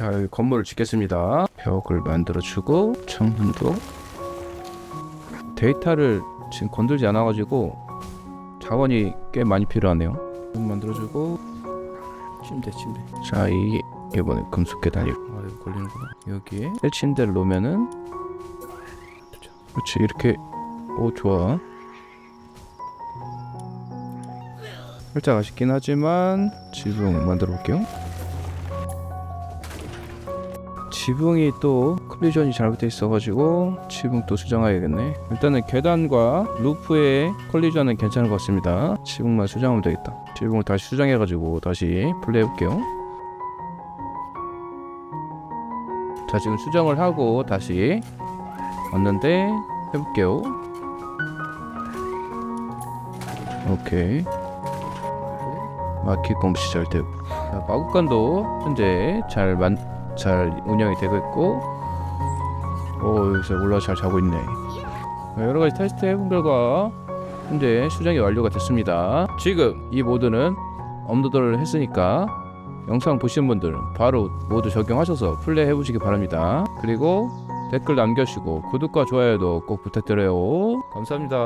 자 여기 건물을 짓겠습니다. 벽을 만들어주고 창문도. 데이터를 지금 건들지 않아가지고 자원이 꽤 많이 필요하네요. 문 만들어주고 침대 침대. 자 이, 이번에 금속 계단이 아 이거 걸리는구나. 여기에 침대를 놓으면은 그렇지 이렇게. 오 좋아. 살짝 아쉽긴 하지만 지붕 만들어 볼게요 지붕이 또 컬리전이 잘못돼 있어가지고 지붕 또 수정해야겠네. 일단은 계단과 루프의 컬리전은 괜찮은 것 같습니다. 지붕만 수정하면 되겠다. 지붕을 다시 수정해가지고 다시 플레이해볼게요. 자 지금 수정을 하고 다시 왔는데 해볼게요. 오케이. 공부 시작되고. 자, 마구간도 현재 잘 만, 잘 운영이 되고 있고 오 여기서 올라 잘 자고 있네. 자, 여러 가지 테스트 해본 결과 현재 수정이 완료가 됐습니다. 지금 이 모드는 업로드를 했으니까 영상 보신 분들은 바로 모두 적용하셔서 플레이 해보시기 바랍니다. 그리고 댓글 남겨주시고 구독과 좋아요도 꼭 부탁드려요. 감사합니다